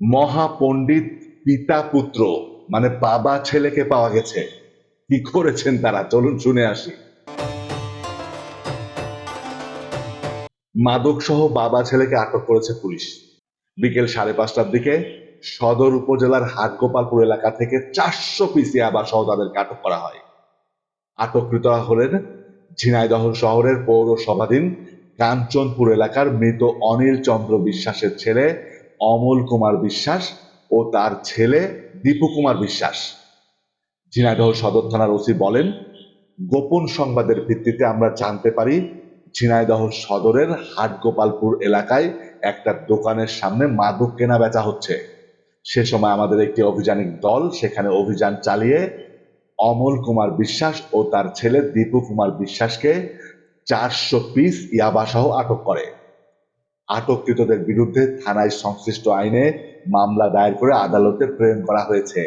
মহাপণ্ডিত পিতা পুত্র মানে বাবা ছেলেকে পাওয়া গেছে। কি করেছেন তারা? চলুন শুনে আসি। মাদক সহ বাবা ছেলেকে আটক করেছে পুলিশ। বিকেল সাড়ে পাঁচটার দিকে সদর উপজেলার হাটগোপালপুর এলাকা থেকে চারশো পিসি আবার সহ তাদেরকে আটক করা হয়। আটককৃত হলেন ঝিনাইদহ শহরের পৌরসভাধীন কাঞ্চনপুর এলাকার মৃত অনিল চন্দ্র বিশ্বাসের ছেলে অমল কুমার বিশ্বাস ও তার ছেলে দীপু কুমার বিশ্বাস। ঝিনাইদহ সদর থানার ওসি বলেন, গোপন সংবাদের ভিত্তিতে আমরা জানতে পারি, ঝিনাইদহ সদরের হাটগোপালপুর এলাকায় একটা দোকানের সামনে মাদক কেনা বেচা হচ্ছে। সে সময় আমাদের একটি অভিযানিক দল সেখানে অভিযান চালিয়ে অমল কুমার বিশ্বাস ও তার ছেলে দীপু কুমার বিশ্বাসকে চারশো পিস ইয়াবাসহ আটক করে। আটককৃতদের বিরুদ্ধে থানায় সংশ্লিষ্ট আইনে মামলা দায়ের করে আদালতে প্রেরণ করা হয়েছে।